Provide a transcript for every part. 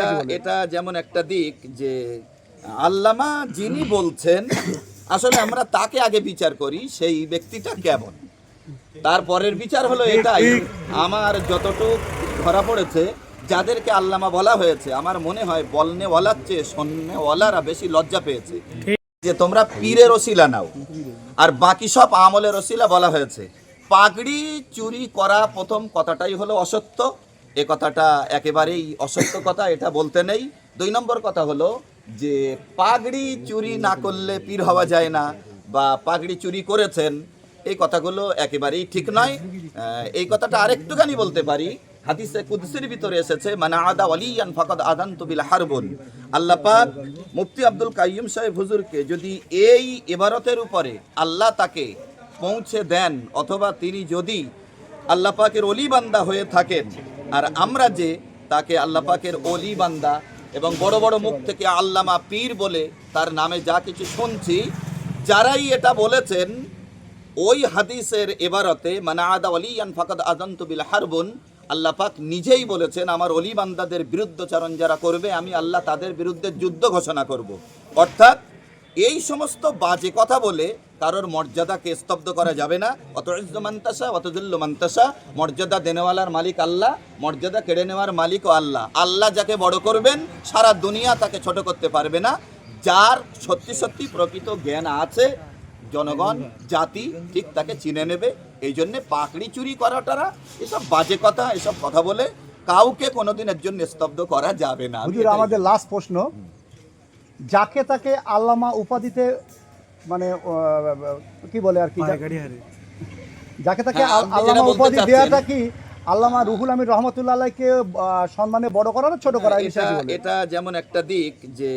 এটা- যেমন একটা দিক যে আল্লামা যিনি বলছেন আসলে আমরা তাকে আগে বিচার করি সেই ব্যক্তিটা কেমন? তারপরের বিচার হলো এটাই। আমার যতটুক ধরা পড়েছে যাদেরকে আল্লামা বলা হয়েছে আমার মনে হয় বলনেওয়ালার চেয়ে সন্নেওয়ালারা বেশি লজ্জা পেয়েছে। যে তোমরা পীরের ওসিলা নাও আর বাকি সব আমলের ওসিলা বলা হয়েছে। পাগড়ি চুরি করা প্রথম কথাটাই হলো অসত্য। এ কথাটা একেবারেই অসত্য কথা, এটা বলতে নেই। দুই নম্বর কথা হলো যে, পাগড়ি চুরি না করলে পীর হওয়া যায় না বা পাগড়ি চুরি করেছেন, এই কথাগুলো একেবারেই ঠিক নয়। এই কথাটা আরেকটুখানি বলতে পারি। হাদিসে কুদসির ভিতরে এসেছে মানে আদা ওয়ালিয়ান ফাকাদ আদান তুবিল হারবুন। আল্লাহ পাক মুফতি আব্দুল কাইয়ুম সাহেব হুজুরকে যদি এই এবারতের উপরে আল্লাহ তাকে পৌঁছে দেন, অথবা তিনি যদি আল্লাহ পাকের অলি বান্দা হয়ে থাকেন আর আমরা যে তাকে আল্লাহ পাকের অলি বান্দা এবং বড় বড় মুখ থেকে আল্লামা পীর বলে তার নামে যা কিছু শুনছি, যারাই এটা বলেছেন, ওই হাদিসের এবারতে মানে আদা অলিয়ান ফাকাদ আদান্ত বিল হারবুন আল্লাহ পাক নিজেই বলেছেন, আমার অলি বান্দাদের বিরুদ্ধচারণ যারা করবে, আমি আল্লাহ তাদের বিরুদ্ধে যুদ্ধ ঘোষণা করব। অর্থাৎ এই সমস্ত বাজে কথা বলে কারোর মর্যাদাকে স্তব্ধ করা যাবে না। অত মান্তাসা অত মান্তাসা, মর্যাদা দেনেওয়ালার মালিক আল্লাহ, মর্যাদা কেড়ে নেওয়ার মালিকও আল্লাহ। আল্লাহ যাকে বড় করবেন, সারা দুনিয়া তাকে ছোট করতে পারবে না। যার সত্যি সত্যি প্রকৃত জ্ঞান আছে, জনগণ, জাতি ঠিক তাকে চিনে নেবে। এই জন্যে পাকড়ি চুরি করাটারা, এসব বাজে কথা, এসব কথা বলে কাউকে কোনোদিনের জন্য স্তব্ধ করা যাবে না। আমাদের লাস্ট প্রশ্ন। যাকে তাকে আল্লামা উপাধিতে মানে কি বলে আর কি যাকে তাকে হ্যাঁ, আল্লামা উপাধি দেওয়াটা কি আল্লামা রুহুল আমির রহমতুল্লাহ আলাইকে আহ, সম্মানে বড় করা না ছোট করা এটা এটা যেমন একটা দিক যে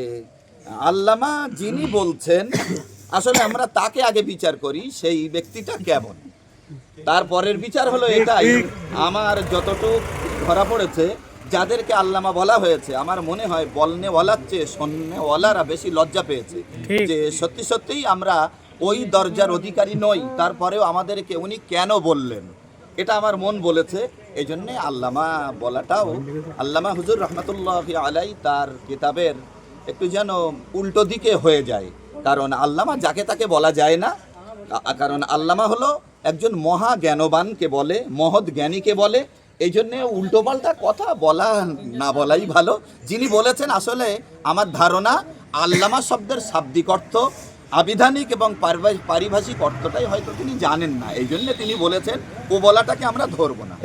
আল্লামা যিনি বলছেন আসলে আমরা তাকে আগে বিচার করি সেই ব্যক্তিটা কেমন? তারপরের বিচার হলো এটাই। আমার যতটুক ধরা পড়েছে যাদেরকে আল্লামা বলা হয়েছে আমার মনে হয় বলনে বলনেওয়ালার চেয়ে সন্নেওয়ালারা বেশি লজ্জা পেয়েছে। যে সত্যি সত্যিই আমরা ওই দরজার অধিকারী নই তারপরেও আমাদেরকে উনি কেন বললেন? এটা আমার মন বলেছে এই জন্যে আল্লামা বলাটাও আল্লামা হুজুর রহমতুল্লাহ আলাই তার কিতাবের একটু যেন উল্টো দিকে হয়ে যায়। কারণ আল্লামা যাকে তাকে বলা যায় না কারণ আল্লামা হলো একজন মহা জ্ঞানবানকে বলে মহৎ জ্ঞানীকে বলে এই জন্যে উল্টোপাল্টা কথা বলা না বলাই ভালো। যিনি বলেছেন আসলে আমার ধারণা আল্লামা শব্দের শাব্দিক অর্থ, আবিধানিক এবং পারিভাষিক অর্থটাই হয়তো তিনি জানেন না। এই জন্য তিনি বলেছেন, ও বলাটাকে আমরা ধরবো না।